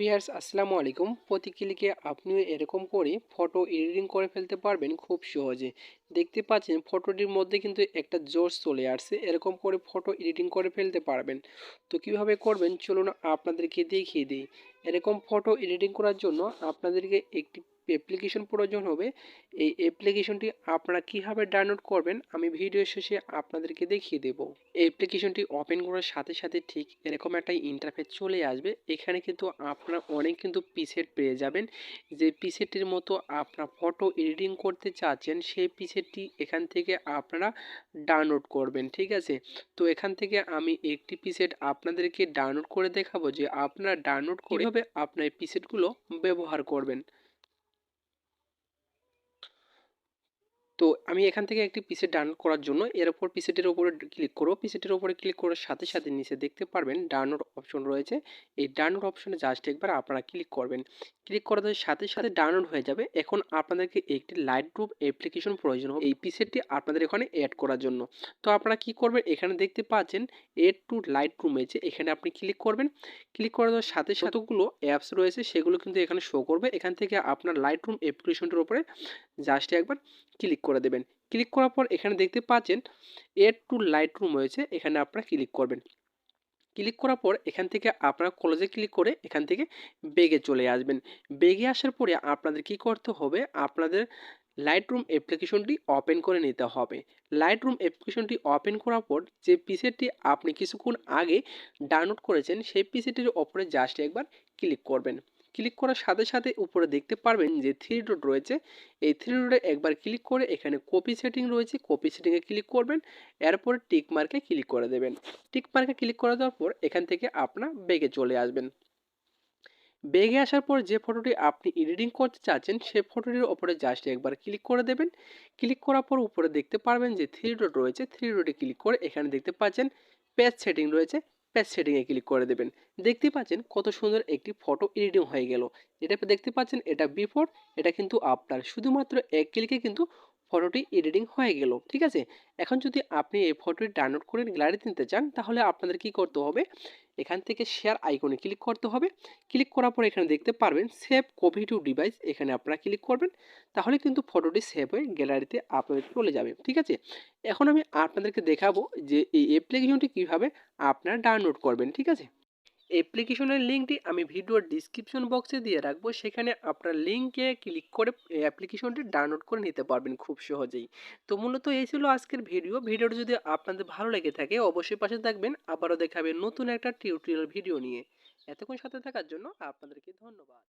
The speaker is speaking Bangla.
ভিয়ার্স আসসালামু আলাইকুম। প্রতি ক্লিকে আপনিও এরকম করে ফটো এডিটিং করে ফেলতে পারবেন খুব সহজে। দেখতে পাচ্ছেন ফটোটির মধ্যে কিন্তু একটা জোশ চলে আসছে। এরকম করে ফটো এডিটিং করে ফেলতে পারবেন। তো কীভাবে করবেন? চলুন আপনাদেরকে দেখিয়ে দিই। এরকম ফটো এডিটিং করার জন্য আপনাদেরকে একটি অ্যাপ্লিকেশন প্রয়োজন হবে। এই অ্যাপ্লিকেশনটি আপনারা কীভাবে ডাউনলোড করবেন? আমি ভিডিও শেষে আপনাদেরকে দেখিয়ে দেব। অ্যাপ্লিকেশনটি ওপেন করার সাথে সাথে ঠিক এরকম একটা ইন্টারফেস চলে আসবে। এখানে কিন্তু আপনারা অনেক কিন্তু পিসেট পেয়ে যাবেন। যে পিসেটটির মতো আপনারা ফটো এডিটিং করতে চাচ্ছেন, সেই পিসেটটি এখান থেকে আপনারা ডাউনলোড করবেন ঠিক আছে? তো এখান থেকে আমি একটি পিসেট আপনাদেরকে ডাউনলোড করে দেখাবো যে আপনারা ডাউনলোড করে আপনার এই পিসেটগুলো ব্যবহার করবেন। তো আমি এখান থেকে একটি পিসেট ডাউনলোড করার জন্য এর ওপর পিসেটের উপরে ক্লিক করব। পিসেটের উপরে ক্লিক করার সাথে সাথে নিচে দেখতে পারবেন ডাউনলোড অপশন রয়েছে। এই ডাউনলোড অপশনে জাস্ট একবার আপনারা ক্লিক করবেন। ক্লিক করার সাথে সাথে ডাউনলোড হয়ে যাবে। এখন আপনাদেরকে একটি লাইট গ্রুপ অ্যাপ্লিকেশন প্রয়োজন হবে। এই পিসেটটি আপনাদের এখানে অ্যাড করার জন্য। তো আপনারা কি করবেন? এখানে দেখতে পাচ্ছেন এড টু লাইট রুম হয়েছে এখানে আপনি ক্লিক করবেন। ক্লিক করার সাথে সাথেগুলো অ্যাপস রয়েছে সেগুলো কিন্তু এখানে শো করবে। এখান থেকে আপনার লাইট রুম অ্যাপ্লিকেশনটির উপরে জাস্ট একবার ক্লিক করে দেবেন। ক্লিক করার পর এখানে দেখতে পাচ্ছেন এড টু লাইট রুম হয়েছে এখানে আপনারা ক্লিক করবেন। ক্লিক করার পর এখান থেকে আপনারা কলেজে ক্লিক করে এখান থেকে বেগে চলে আসবেন। বেগে আসার পরে আপনাদের কি করতে হবে? আপনাদের লাইট রুম অ্যাপ্লিকেশনটি ওপেন করে নিতে হবে। লাইট রুম অ্যাপ্লিকেশনটি ওপেন করার পর যে পিসেটি আপনি কিছুক্ষণ আগে ডাউনলোড করেছেন, সেই পিসেটির ওপরে জাস্ট একবার ক্লিক করবেন। ক্লিক করার সাথে সাথে উপরে দেখতে পারবেন যে থ্রি ডট রয়েছে। এই থ্রি ডটে একবার ক্লিক করে এখানে কপি সেটিং রয়েছে। কপি সেটিংয়ে ক্লিক করবেন, এরপরে টিক মার্কে ক্লিক করে দেবেন। টিক মার্কে ক্লিক করে দেওয়ার পর এখান থেকে আপনার বেগে চলে আসবেন। বেগে আসার পর যে ফটোটি আপনি এডিটিং করতে চাচ্ছেন সেই ফটোটির ওপরে জাস্ট একবার ক্লিক করে দেবেন। ক্লিক করার পর উপরে দেখতে পারবেন যে থ্রি ডট রয়েছে। থ্রি ডটে ক্লিক করে এখানে দেখতে পাচ্ছেন পেজ সেটিং রয়েছে। পেজ সেটিংয়ে ক্লিক করে দেবেন। দেখতে পাচ্ছেন কত সুন্দর একটি ফটো এডিটিং হয়ে গেল। এটা দেখতে পাচ্ছেন এটা বিফোর, এটা কিন্তু আফটার শুধুমাত্র এক ক্লিকে কিন্তু ফটোটি এডিটিং হয়ে গেল, ঠিক আছে? এখন যদি আপনি এই ফটোটি ডাউনলোড করে গ্যালারিতে নিতে চান, তাহলে আপনাদের কি করতে হবে? এখান থেকে শেয়ার আইকনে ক্লিক করতে হবে। ক্লিক করার পর এখানে দেখতে পারবেন সেভ কোভি টু ডিভাইস এখানে আপনারা ক্লিক করবেন। তাহলে কিন্তু ফটোটি সেভ হয়ে গ্যালারিতে আপনাদের চলে যাবে, ঠিক আছে? এখন আমি আপনাদেরকে দেখাবো যে এই অ্যাপ্লিকেশনটি কীভাবে আপনারা ডাউনলোড করবেন, ঠিক আছে? অ্যাপ্লিকেশনের লিঙ্কটি আমি ভিডিওর ডিসক্রিপশন বক্সে দিয়ে রাখব। সেখানে আপনার লিঙ্কে ক্লিক করে অ্যাপ্লিকেশনটি ডাউনলোড করে নিতে পারবেন খুব সহজেই। তো মূলত এই ছিল আজকের ভিডিও ভিডিওটি যদি আপনাদের ভালো লেগে থাকে, অবশ্যই পাশে থাকবেন। আবারও দেখাবেন নতুন একটা টিউটোরিয়াল ভিডিও নিয়ে। এতক্ষণ সাথে থাকার জন্য আপনাদেরকে ধন্যবাদ।